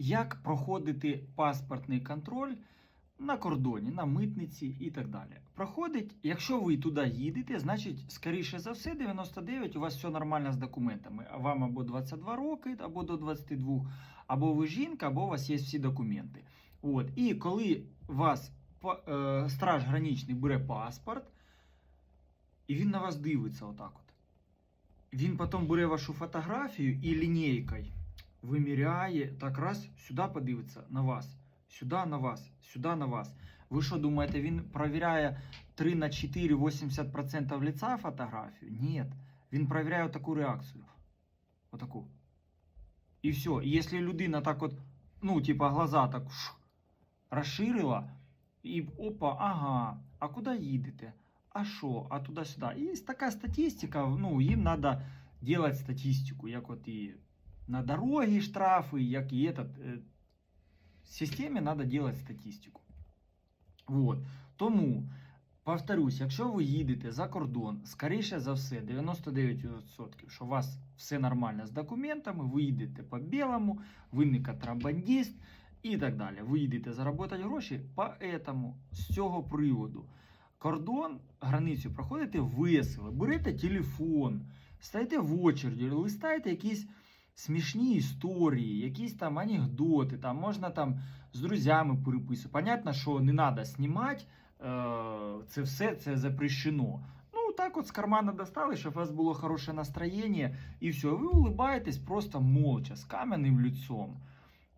як проходити паспортний контроль на кордоні, на митниці і так далі. Проходить, якщо ви туди їдете, значить, скоріше за все, 99 у вас все нормально з документами. Вам або 22 роки, або до 22, або ви жінка, або у вас є всі документи. От. І коли вас е, страж граничний бере паспорт, і він на вас дивиться отак от. Він потім бере вашу фотографію і лінійкою виміряє, так раз, сюди подивиться на вас, сюди на вас, сюди на вас. Ви що думаєте, він перевіряє 3 на 4, 80% лица фотографію? Ні. Він перевіряє таку реакцію. Отаку. І все. І якщо людина так от, ну, типа, глаза так ш, розширила, і опа, ага, а куди їдете? А що? А туди-сюди. І така статистика, ну, їм треба робити статистику, як от і на дороги штрафи, як і этот, системі треба робити статистику. Вот. Тому, повторюсь, якщо ви їдете за кордон, скоріше за все, 99%, що у вас все нормально з документами, ви їдете по білому, ви не контрабандист і так далі. Ви їдете заробити гроші, поэтому з цього приводу кордон, границю проходите весело, берете телефон, стаєте в очереді, листаєте якісь смішні історії, якісь там анекдоти, там можна там з друзями переписувати. Понятно, що не треба знімати, е, це все це запрещено. Ну, так от з кармана достали, щоб у вас було хороше настроєння, і все. Ви улыбаєтесь просто молча, з кам'яним лицом.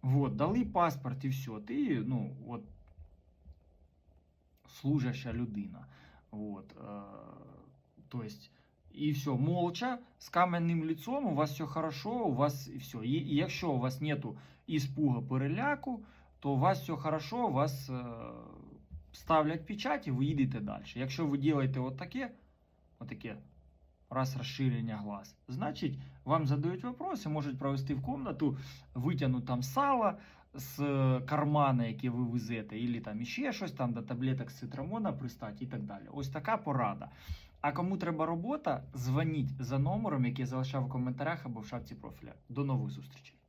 Вот, дали паспорт і все. Ти, ну, от, служаща людина. Вот, э, то есть, і все, молча, з кам'яним лицом, у вас все хорошо, у вас і все. І, і якщо у вас нету іспуга переляку, то у вас все хорошо, у вас е, ставлять печать і ви їдете далі. Якщо ви робите отаке, отаке, раз розширення глаз, значить вам задають вопроси, можуть провести в комнату, витягнути там сало з е, кармана, яке ви везете, і там іще щось, там до таблеток з цитрамона пристати і так далі. Ось така порада. А кому треба робота, дзвоніть за номером, який залишав в коментарях або в шапці профіля. До нових зустрічей.